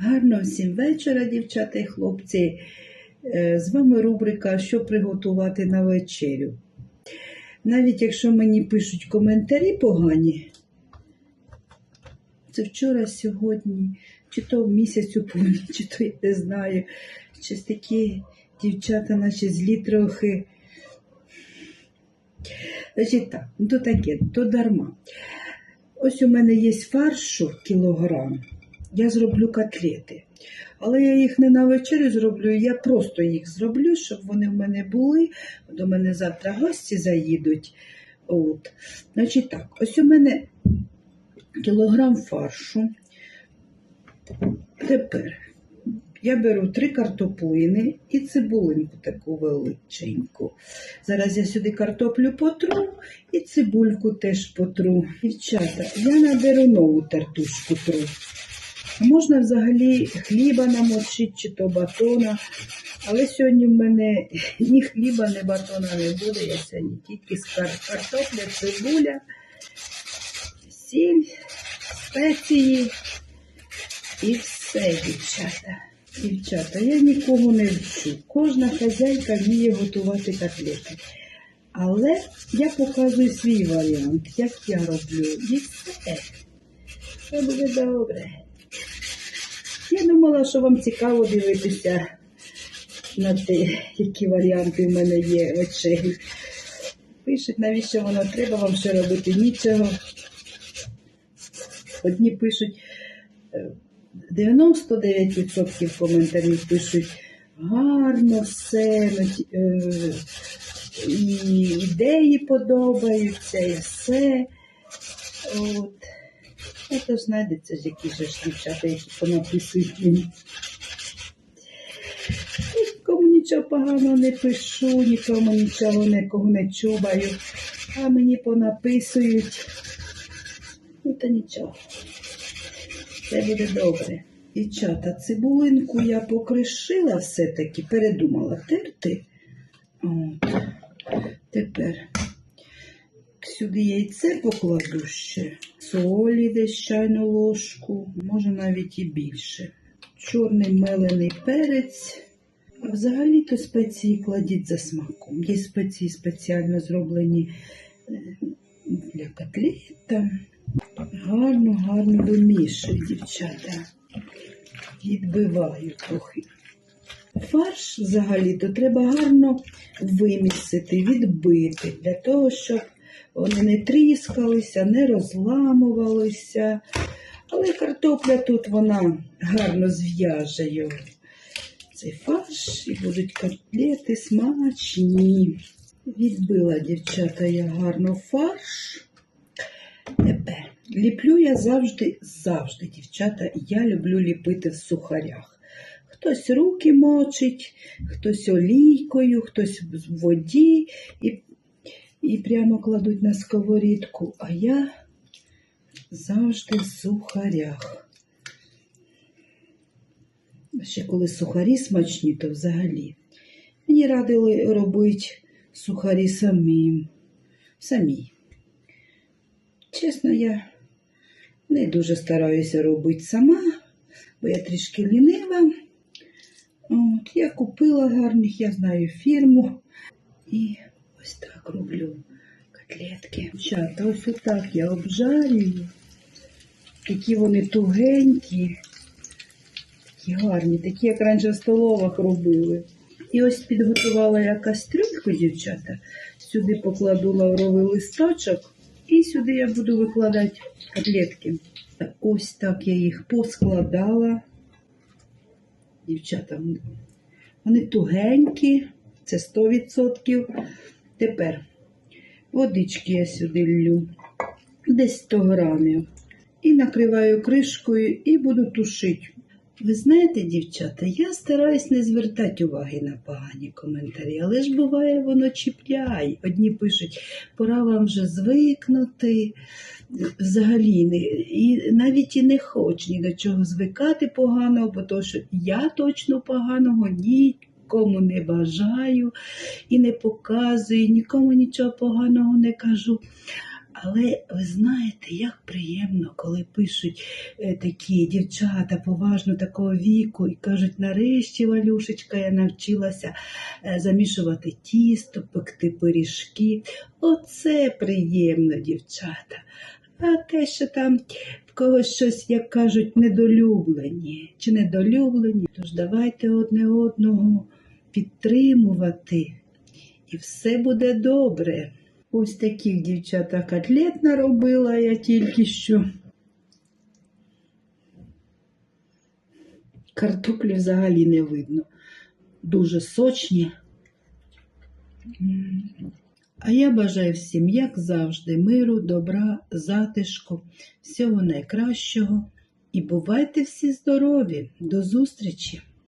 Гарного всім вечора, дівчата і хлопці. Е, З вами рубрика Що приготувати на вечерю. Навіть якщо мені пишуть коментарі погані, це вчора, сьогодні, чи то місяцю повні, чи то я не знаю. Щось такі дівчата, наче злі трохи. Значить так, то таке, то дарма. Ось у мене є фаршу кілограм. Я зроблю котлети. Але я їх не на вечерю зроблю, я просто їх зроблю, щоб вони в мене були. До мене завтра гості заїдуть. От. Значить так, ось у мене кілограм фаршу. Тепер я беру три картоплини і цибулинку таку величеньку. Зараз я сюди картоплю потру і цибульку теж потру. Дівчата, я наберу нову тертушку тру. Можна взагалі хліба намочити чи то батона. Але сьогодні в мене ні хліба, ні батона не буде. Я сьогодні тільки з картопля, цибуля, сіль, спеції і все, дівчата. Дівчата, я нікого не вчу. Кожна хазяйка вміє готувати котлети. Але я показую свій варіант, як я роблю. І все. Все буде добре. Я думала, що вам цікаво дивитися на те, які варіанти в мене є вечері. Пишуть, навіщо воно треба вам ще робити нічого. Одні пишуть, е, 99% коментарів пишуть гарно все, ну, е, і ідеї подобаються, і все. От. Ну, то знайдеться ж які ж дівчата, які понаписують. Нікому нічого поганого не пишу, нікому нічого нікого не чубаю, а мені понаписують. Ну, та нічого. Все буде добре. Дівчата, цибулинку я покришила все-таки, передумала терти. От. Тепер сюди яйце покладу ще, солі десь чайну ложку, може навіть і більше. Чорний мелений перець. А взагалі-то спеції кладіть за смаком. Є спеції спеціально зроблені е, для котлет. там. Гарно, гарно вимішую, дівчата. Відбиваю трохи. Фарш взагалі-то треба гарно вимісити, відбити, для того, щоб вони не тріскалися, не розламувалися. Але картопля тут вона гарно зв'яже його. Цей фарш і будуть котлети смачні. Відбила, дівчата, я гарно фарш. Тепер ліплю я завжди, завжди, дівчата, я люблю ліпити в сухарях. Хтось руки мочить, хтось олійкою, хтось в воді і, і прямо кладуть на сковорідку. А я завжди в сухарях. Ще коли сухарі смачні, то взагалі. Мені радили робити сухарі самим. Самі. Чесно, я не дуже стараюся робити сама, бо я трішки лінива. От, я купила гарних, я знаю фірму. І ось так роблю котлетки. Чата, ось отак я обжарюю. Такі вони тугенькі, такі гарні, такі, як раніше в столовах робили. І ось підготувала я кастрюльку, дівчата. Сюди покладу лавровий листочок. І сюди я буду викладати котлетки. Ось так я їх поскладала. Дівчата, вони тугенькі, це 100%. Тепер водички я сюди лью, десь 100 грамів. І накриваю кришкою і буду тушити. Ви знаєте, дівчата, я стараюсь не звертати уваги на погані коментарі, але ж буває, воно чіпляє. Одні пишуть, пора вам вже звикнути. Взагалі, і навіть і не хоч ні до чого звикати поганого, бо то, що я точно поганого нікому не бажаю і не показую, нікому нічого поганого не кажу. Але ви знаєте, як приємно, коли пишуть е, такі дівчата поважно такого віку і кажуть, нарешті, Валюшечка, я навчилася е, замішувати тісто, пекти пиріжки. Оце приємно, дівчата. А те, що там в когось щось, як кажуть, недолюблені чи недолюблені, тож давайте одне одного підтримувати, і все буде добре. Ось таких дівчата котлет наробила я тільки що. Картоплі взагалі не видно. Дуже сочні. А я бажаю всім, як завжди, миру, добра, затишку, всього найкращого. І бувайте всі здорові. До зустрічі!